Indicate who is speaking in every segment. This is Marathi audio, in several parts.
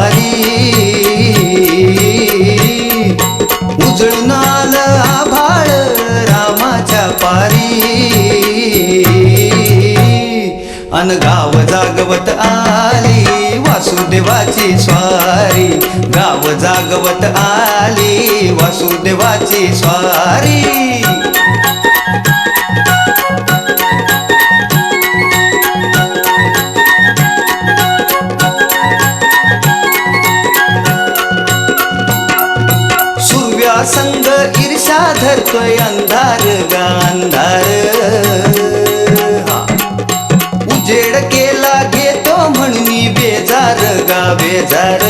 Speaker 1: भारी उजळून आलं आभाळ रामाच्या पारी. अनगाव जागवत आली वासुदेवाची स्वारी. गाव जागवत आली वासुदेवाची स्वारी. संग ईर्षा धरतोय अंधार गा अंधार. उजेड केला घेतो म्हणून बेजार गा बेजार.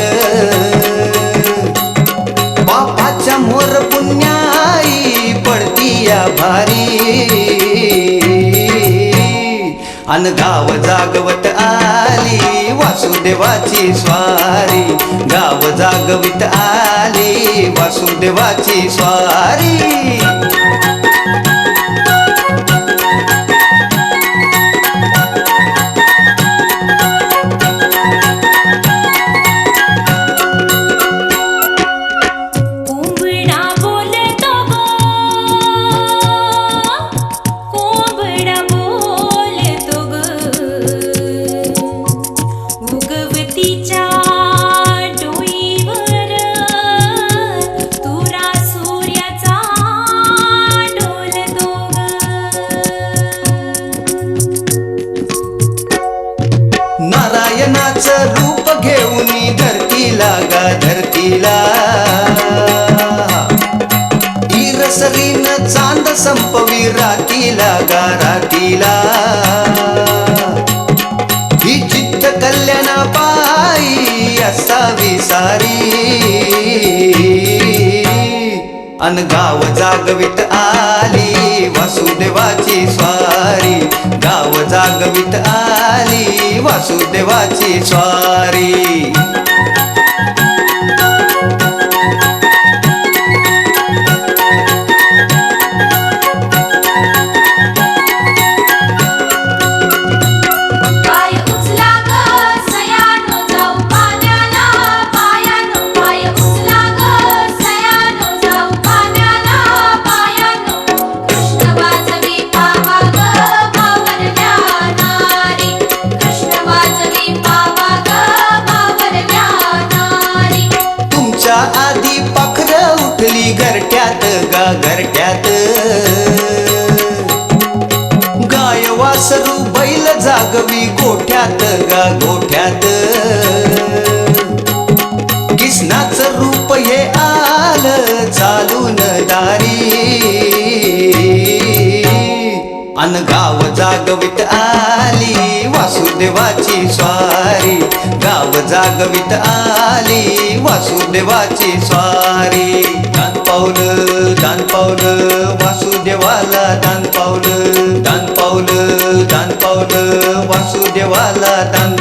Speaker 1: बापाच्या मोर पुण्याई पडती या भारी. अन गाव जागवत आली वासुदेवाची स्वारी. गाव जागवित आली वासुदेवाची स्वारी. नारायणाचं रूप घेऊन धरतीला गा धरतीला. ईरसरीन चांद संपवी रातीला गा रातीला. ही चित्त कल्याणा पायी असावी सारी. अन गाव जागवित आली वासुदेवाची स्वारी. जागवित आली वासुदेवाची स्वारी.
Speaker 2: मुलगा गा
Speaker 1: घरट्यात? गाय वासरू बैल जागवी गोठ्यात गा गोठ्यात? किसनाच रूप हे आलं चालून दारी. अन गाव जागवित आली वासुदेवाची स्वारी. गाव जागवित आली वासुदेवाची स्वारी. पावलं दान पावलं वासुदेवाला दान पावलं दान पावलं दान पावलं वासुदेवाला दान